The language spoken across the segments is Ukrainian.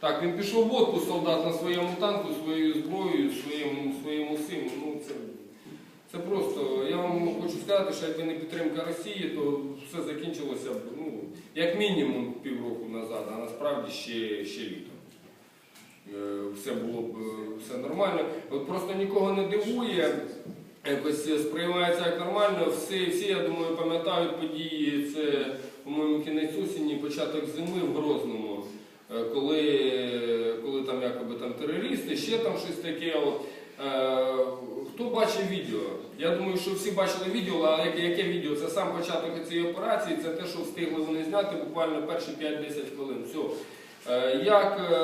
Так, він пішов в отпуск, солдат на своєму танку, своєю зброєю, своїм, своїм усім. Ну, це, це просто, я вам хочу сказати, що якби не підтримка Росії, то все закінчилося б, ну, як мінімум півроку назад, а насправді ще, ще літо. Е, Все було б все нормально. От просто нікого не дивує, якось сприймається як нормально. Всі, всі я думаю, пам'ятають події. Це, по-моєму, кінець осені, початок зими в Грозному, коли, коли там якоби там терористи, ще там щось таке. От. Е, Хто бачив відео? Я думаю, що всі бачили відео, а яке, яке відео? Це сам початок цієї операції, це те, що встигли вони зняти буквально перші 5-10 хвилин. Все. Е, Як е,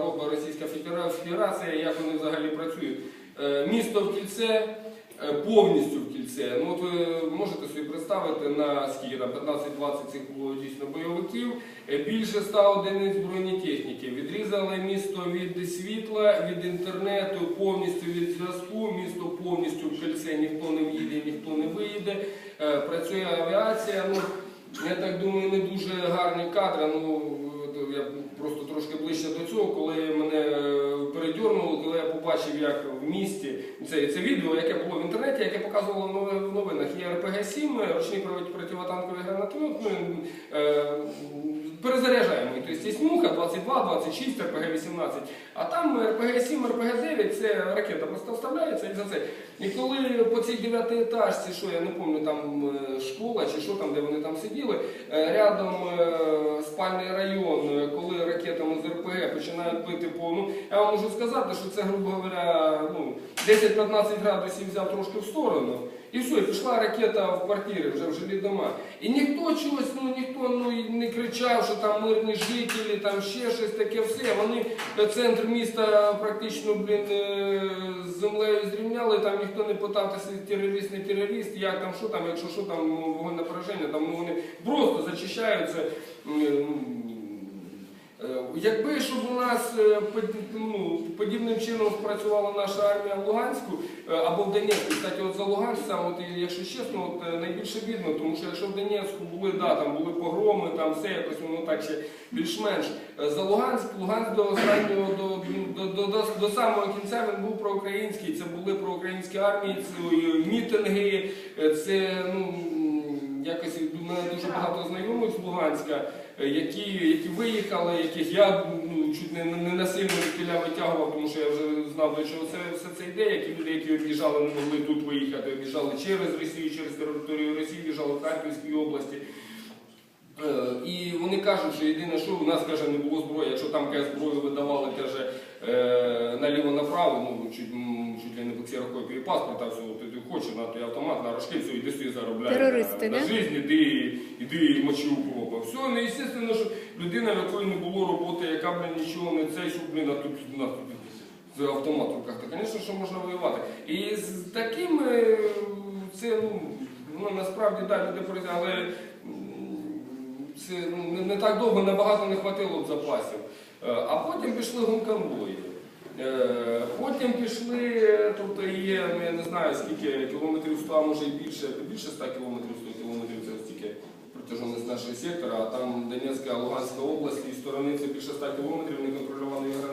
робить Російська Федерація, як вони взагалі працюють? Е, Місто в кільце, е, повністю в кільце. Ну, от ви можете собі представити, на скільки там 15-20 цих було дійсно бойовиків, е, більше 100 одиниць бронетехніки. Відрізали місто від світла, від інтернету, повністю від зв'язку, місто повністю в кільце, ніхто не в'їде, ніхто не виїде. Е, Працює авіація. Ну, я так думаю, не дуже гарні кадри. Ну, я просто трошки ближче до цього, коли мене е, передьорнуло, коли я побачив, як в місті це, це відео, яке було в інтернеті, яке показувало в новинах. Є РПГ-7, ручний противотанковий гранатомет, Ми е, перезаряджаємо. Тобто є муха 22, 26, РПГ-18, а там РПГ-7, РПГ-9 це ракета просто вставляється і за це. І коли по цій дев'ятій етажці, що я не пам'ятаю, там е, школа чи що там, де вони там сиділи, е, рядом е, спальний район, коли ракетами з РПГ починають бити по. Ну, я вам можу сказати, що це, грубо говоря, ну, 10-15 градусів взяв трошки в сторону. І все, пішла ракета в квартири, вже в жилі дома. І ніхто чогось, ну ніхто ну, не кричав, що там мирні жителі, там ще щось таке все. Вони центр міста практично блін, е, з землею зрівняли, там ніхто не питав, чи терорист, не терорист, як там, що там, якщо що там ну, вогонь напряження, там ну, вони просто зачищаються. Е, Якби щоб у нас е, ну, подібним чином спрацювала наша армія в Луганську е, або в Донецьку, кстати, от за Луганськ от, якщо чесно, от, е, найбільше бідно, тому що якщо в Донецьку були, да, там були погроми, там все якось воно так ще більш-менш. За Луганськ, Луганськ до останнього, до, до, до, до, до самого кінця він був проукраїнський, це були проукраїнські армії, це мітинги, це ну, якось мене дуже багато знайомих з Луганська, які, які виїхали, яких я ну, чуть не, не насильно відкиля витягував, тому що я вже знав, до чого це все це йде. Які люди, які об'їжджали, не могли тут виїхати, об'їжджали через Росію, через територію Росії, в'їжджали в Харківській області. Е, І вони кажуть, що єдине, що у нас каже, не було зброї. Якщо там каже, зброю видавали, каже е, наліво-направо, ну чуть, чуть ли не ксерокопії паспорта, все, ти, ти хочеш на той автомат, на рожки, все, іди собі заробляй. Терористи, на, да? на жизнь, іди, іди мочи укропа. Все, ну, естественно, що людина, в якої не було роботи, яка, блін, нічого не це, що, блін, а тут, на, тут з автомат в руках, то, звісно, що можна воювати. І з таким, е, це, ну, ну насправді, так, люди порозуміють, але це ну, не, не так довго, набагато не б запасів. Е, А потім пішли гумконвої. Е, Потім пішли, тобто є, ну, я не знаю скільки кілометрів 100, а може і більше, більше 100 кілометрів, 100 кілометрів це стільки протяжність нашого сектора, а там Донецька, Луганська область і сторони це більше 100 кілометрів неконтрольованої границі.